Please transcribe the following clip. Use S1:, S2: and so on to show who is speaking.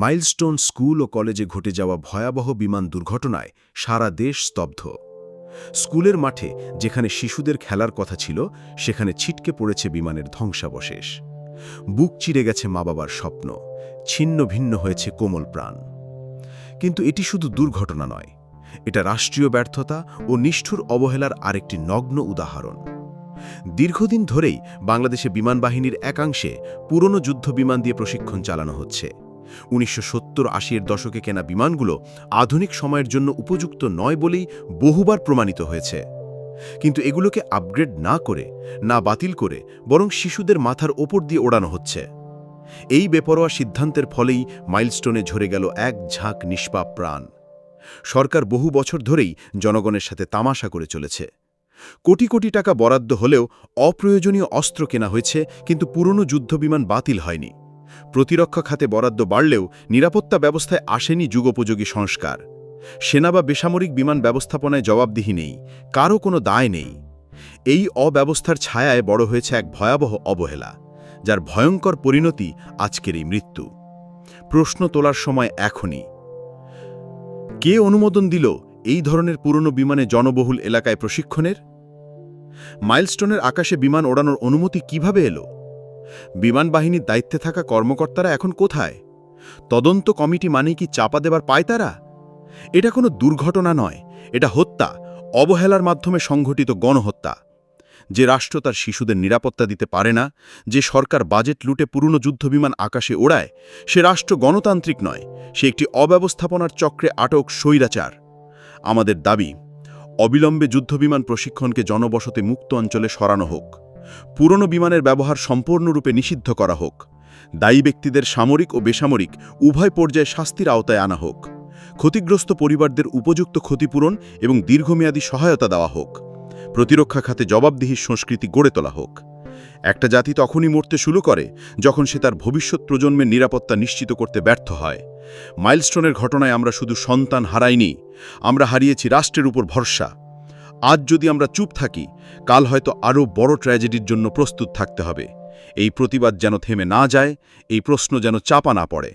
S1: Milestone school ও কলেজে ঘটে যাওয়া ভয়াবহ বিমান দুর্ঘটনায় সারা দেশ স্তব্ধ। স্কুলের মাঠে যেখানে শিশুদের খেলার কথা ছিল, সেখানে ছিটকে পড়েছে বিমানের ধ্বংসাবশেষ। বুক চিরে গেছে মা বাবার স্বপ্ন, ছিন্ন ভিন্ন হয়েছে কোমল প্রাণ। কিন্তু এটি শুধু দুর্ঘটনা নয়, এটা রাষ্ট্রীয় ব্যর্থতা ও নিষ্ঠুর অবহেলার আরেকটি নগ্ন উদাহরণ। দীর্ঘদিন ধরেই বাংলাদেশে বিমান বাহিনীর একাংশে পুরনো যুদ্ধ বিমান দিয়ে প্রশিক্ষণ চালানো হচ্ছে। উনিশশো সত্তর আশির দশকে কেনা বিমানগুলো আধুনিক সময়ের জন্য উপযুক্ত নয় বলেই বহুবার প্রমাণিত হয়েছে। কিন্তু এগুলোকে আপগ্রেড না করে, না বাতিল করে বরং শিশুদের মাথার ওপর দিয়ে ওড়ানো হচ্ছে। এই বেপরোয়া সিদ্ধান্তের ফলেই মাইলস্টোনে ঝরে গেল এক ঝাঁক নিষ্পাপ প্রাণ। সরকার বহু বছর ধরেই জনগণের সাথে তামাশা করে চলেছে। কোটি কোটি টাকা বরাদ্দ হলেও অপ্রয়োজনীয় অস্ত্র কেনা হয়েছে, কিন্তু পুরনো যুদ্ধবিমান বাতিল হয়নি। প্রতিরক্ষা খাতে বরাদ্দ বাড়লেও নিরাপত্তা ব্যবস্থায় আসেনি যুগোপযোগী সংস্কার। সেনা বা বেসামরিক বিমান ব্যবস্থাপনায় জবাবদিহি নেই, কারও কোনো দায় নেই। এই অব্যবস্থার ছায়ায় বড় হয়েছে এক ভয়াবহ অবহেলা, যার ভয়ঙ্কর পরিণতি আজকের এই মৃত্যু। প্রশ্ন তোলার সময় এখনই। কে অনুমোদন দিল এই ধরনের পুরনো বিমানে জনবহুল এলাকায় প্রশিক্ষণের? মাইলস্টোনের আকাশে বিমান ওড়ানোর অনুমতি কীভাবে এলো? বিমান বাহিনীর দায়িত্বে থাকা কর্মকর্তারা এখন কোথায়? তদন্ত কমিটি মানে কি চাপা দেবার পায় তারা? এটা কোনো দুর্ঘটনা নয়, এটা হত্যা, অবহেলার মাধ্যমে সংঘটিত গণহত্যা। যে রাষ্ট্র তার শিশুদের নিরাপত্তা দিতে পারে না, যে সরকার বাজেট লুটে পুরনো যুদ্ধবিমান আকাশে ওড়ায়, সে রাষ্ট্র গণতান্ত্রিক নয়, সে একটি অব্যবস্থাপনার চক্রে আটক স্বৈরাচার। আমাদের দাবি, অবিলম্বে যুদ্ধবিমান প্রশিক্ষণকে জনবসতি মুক্ত অঞ্চলে সরানো হোক। পুরনো বিমানের ব্যবহার সম্পূর্ণরূপে নিষিদ্ধ করা হোক। দায়ী ব্যক্তিদের সামরিক ও বেসামরিক উভয় পর্যায়ে শাস্তির আওতায় আনা হোক। ক্ষতিগ্রস্ত পরিবারদের উপযুক্ত ক্ষতিপূরণ এবং দীর্ঘমেয়াদী সহায়তা দেওয়া হোক। প্রতিরক্ষা খাতে জবাবদিহির সংস্কৃতি গড়ে তোলা হোক। একটা জাতি তখনই মরতে শুরু করে যখন সে তার ভবিষ্যৎ প্রজন্মের নিরাপত্তা নিশ্চিত করতে ব্যর্থ হয়। মাইলস্টোনের ঘটনায় আমরা শুধু সন্তান হারাইনি, আমরা হারিয়েছি রাষ্ট্রের উপর ভরসা। আজ যদি আমরা চুপ থাকি, কাল হয়তো আরও বড় ট্র্যাজেডির জন্য প্রস্তুত থাকতে হবে। এই প্রতিবাদ যেন থেমে না যায়, এই প্রশ্ন যেন চাপা না পড়ে।